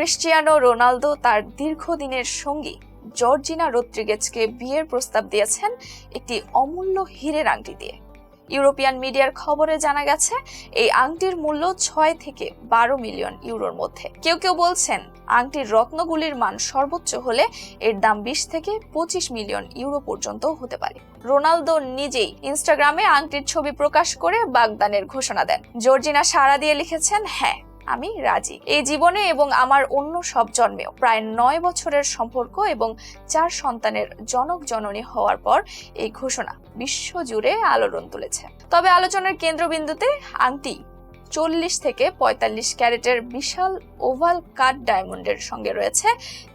Cristiano Ronaldo তার দীর্ঘদিনের সঙ্গী জর্জিনা রদ্রিগেজকে বিয়ের প্রস্তাব দিয়েছেন একটি অমূল্য হীরের আংটি দিয়ে। ইউরোপিয়ান মিডিয়ার খবরে জানা গেছে, এই আংটির মূল্য ছয় থেকে বারো মিলিয়ন ইউরোর মধ্যে। কেউ কেউ বলছেন, আংটির রত্নগুলির মান সর্বোচ্চ হলে এর দাম বিশ থেকে পঁচিশ মিলিয়ন ইউরো পর্যন্ত হতে পারে। রোনালদো নিজেই ইনস্টাগ্রামে আংটির ছবি প্রকাশ করে বাগদানের ঘোষণা দেন। জর্জিনা সাড়া দিয়ে লিখেছেন হ্যাঁ আমি রাজি। এই জীবনে এবং আমার অন্য সব জন্মেও প্রায় নয় বছরের সম্পর্ক এবং চার সন্তানের জনক জননী হওয়ার পর এই ঘোষণা বিশ্বজুড়ে আলোড়ন তুলেছে। তবে আলোচনার কেন্দ্রবিন্দুতে আংটি চল্লিশ থেকে পঁয়তাল্লিশ ক্যারেটের বিশাল ওভাল কাট ডায়মন্ডের সঙ্গে রয়েছে।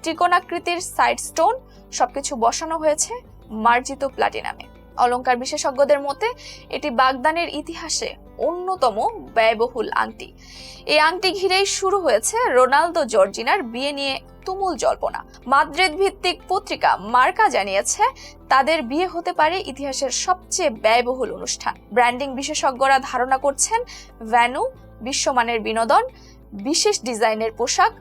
ত্রিকোণাকৃতির সাইড স্টোন, সবকিছু বসানো হয়েছে মার্জিত প্লাটিনামে। অলংকার বিশেষজ্ঞদের মতে, এটি বাগদানের ইতিহাসে অন্যতম ব্যয়বহুল আংটি। এই আংটি ঘিরেই শুরু হয়েছে রোনালদো জর্জিনার বিয়ে নিয়ে তুমুল জল্পনা। মাদ্রিদ ভিত্তিক পত্রিকা মার্কা জানিয়েছে, তাদের বিয়ে হতে পারে ইতিহাসের সবচেয়ে ব্যয়বহুল অনুষ্ঠান। ব্র্যান্ডিং বিশেষজ্ঞরা ধারণা করছেন, ভ্যানু, বিশ্বমানের বিনোদন, বিশেষ ডিজাইনের পোশাক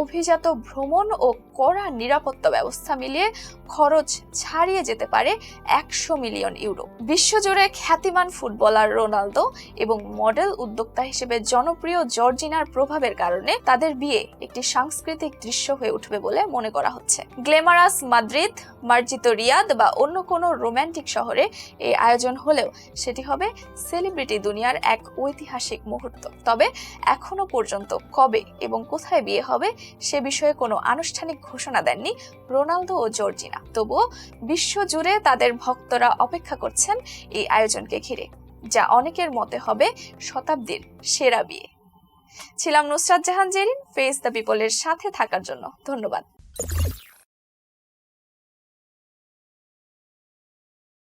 অভিজাত ভ্রমণ ও কড়া নিরাপত্তা ব্যবস্থা মিলিয়ে খরচ ছাড়িয়ে যেতে পারে একশো মিলিয়ন ইউরো। বিশ্বজুড়ে খ্যাতিমান ফুটবলার রোনালদো এবং মডেল উদ্যোক্তা হিসেবে জনপ্রিয় জর্জিনার প্রভাবের কারণে তাদের বিয়ে একটি সাংস্কৃতিক দৃশ্য হয়ে উঠবে বলে মনে করা হচ্ছে। গ্লেমারাস মাদ্রিদ, মার্জিত রিয়াদ বা অন্য কোনো রোমান্টিক শহরে এই আয়োজন হলেও সেটি হবে সেলিব্রিটি দুনিয়ার এক ঐতিহাসিক মুহূর্ত। তবে এখনও পর্যন্ত কবে এবং কোথায় বিয়ে হবে সে বিষয়ে কোনো আনুষ্ঠানিক ঘোষণা দেননি রোনালদো ও জর্জিনা। তবুও বিশ্বজুড়ে তাদের ভক্তরা অপেক্ষা করছেন এই আয়োজনকে ঘিরে, যা অনেকের মতে হবে শতাব্দীর সেরা বিয়ে। ছিলাম নুসরাত জাহান জেরিন, ফেস দ্য পিপলের সাথে থাকার জন্য। ধন্যবাদ।